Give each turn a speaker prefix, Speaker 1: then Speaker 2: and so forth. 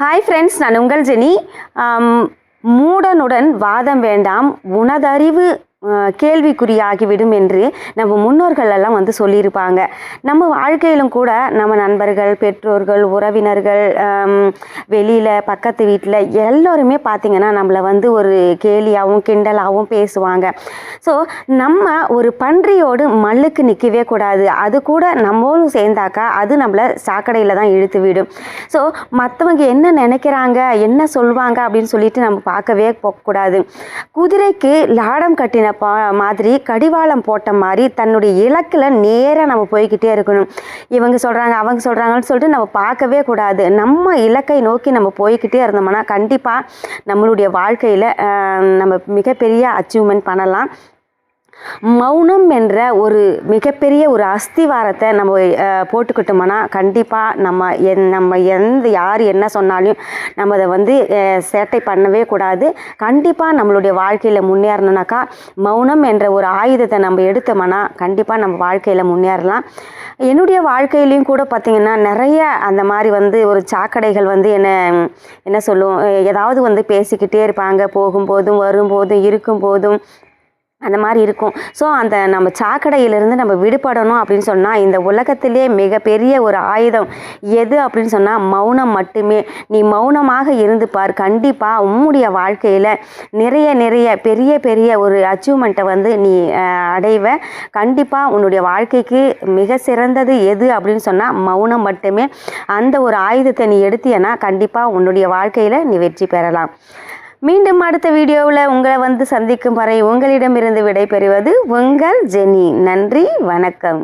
Speaker 1: Hi friends நான் உங்கள் Jenny. மூடனுடன் வாதம் வேண்டாம். உனதறிவு கேள்விக்குறியாகிவிடும் என்று நம்ம முன்னோர்கள் எல்லாம் வந்து சொல்லியிருப்பாங்க. நம்ம வாழ்க்கையிலும் கூட நம்ம நண்பர்கள் பெற்றோர்கள் உறவினர்கள் வெளியில் பக்கத்து வீட்டில் எல்லோருமே பார்த்திங்கன்னா நம்மளை வந்து ஒரு கேலியாகவும் கிண்டலாகவும் பேசுவாங்க. ஸோ நம்ம ஒரு பன்றியோடு மல்லுக்கு நிற்கவே கூடாது. அது கூட நம்மளும் சேர்ந்தாக்கா அது நம்மளை சாக்கடையில் தான் இழுத்து விடும். ஸோ மற்றவங்க என்ன நினைக்கிறாங்க என்ன சொல்லுவாங்க அப்படின்னு சொல்லிட்டு நம்ம பார்க்கவே போகக்கூடாது. குதிரைக்கு லாடம் கட்டின பா மாதிரி கடிவாளம் போட்ட மாதிரி தன்னுடைய இலக்கில் நேராக நம்ம போய்கிட்டே இருக்கணும். இவங்க சொல்கிறாங்க அவங்க சொல்கிறாங்கன்னு சொல்லிட்டு நம்ம பார்க்கவே கூடாது. நம்ம இலக்கை நோக்கி நம்ம போய்கிட்டே இருந்தோம்னா கண்டிப்பாக நம்மளுடைய வாழ்க்கையில் நம்ம மிகப்பெரிய அச்சீவ்மெண்ட் பண்ணலாம். மௌனம் என்ற ஒரு மிகப்பெரிய ஒரு அஸ்திவாரத்தை நம்ம போட்டுக்கிட்டோம்னா கண்டிப்பாக நம்ம என் நம்ம எந்த யார் என்ன சொன்னாலும் நம்ம அதை வந்து சேட்டை பண்ணவே கூடாது. கண்டிப்பாக நம்மளுடைய வாழ்க்கையில் முன்னேறணுனாக்கா மௌனம் என்ற ஒரு ஆயுதத்தை நம்ம எடுத்தோம்னா கண்டிப்பாக நம்ம வாழ்க்கையில் முன்னேறலாம். என்னுடைய வாழ்க்கையிலையும் கூட பார்த்திங்கன்னா நிறைய அந்த மாதிரி வந்து ஒரு சாக்கடைகள் வந்து என்ன என்ன சொல்லும் ஏதாவது வந்து பேசிக்கிட்டே இருப்பாங்க. போகும்போதும் வரும்போதும் இருக்கும்போதும் அந்த மாதிரி இருக்கும். ஸோ அந்த நம்ம சாக்கடையிலிருந்து நம்ம விடுபடணும் அப்படின்னு சொன்னால் இந்த உலகத்திலே மிகப்பெரிய ஒரு ஆயுதம் எது அப்படின்னு சொன்னால் மௌனம் மட்டுமே. நீ மௌனமாக இருந்து பார். கண்டிப்பாக உன்னுடைய வாழ்க்கையில் நிறைய நிறைய பெரிய பெரிய ஒரு அச்சீவ்மெண்ட்டை வந்து நீ அடைவ. கண்டிப்பாக உன்னுடைய வாழ்க்கைக்கு மிக சிறந்தது எது அப்படின்னு சொன்னால் மௌனம் மட்டுமே. அந்த ஒரு ஆயுதத்தை நீ எடுத்தியன்னா கண்டிப்பாக உன்னுடைய வாழ்க்கையில் நீ வெற்றி பெறலாம். மீண்டும் அடுத்த வீடியோவில் உங்களை வந்து சந்திக்கும் வரை உங்களிடமிருந்து விடைபெறுவது உங்கள் ஜெனி. நன்றி வணக்கம்.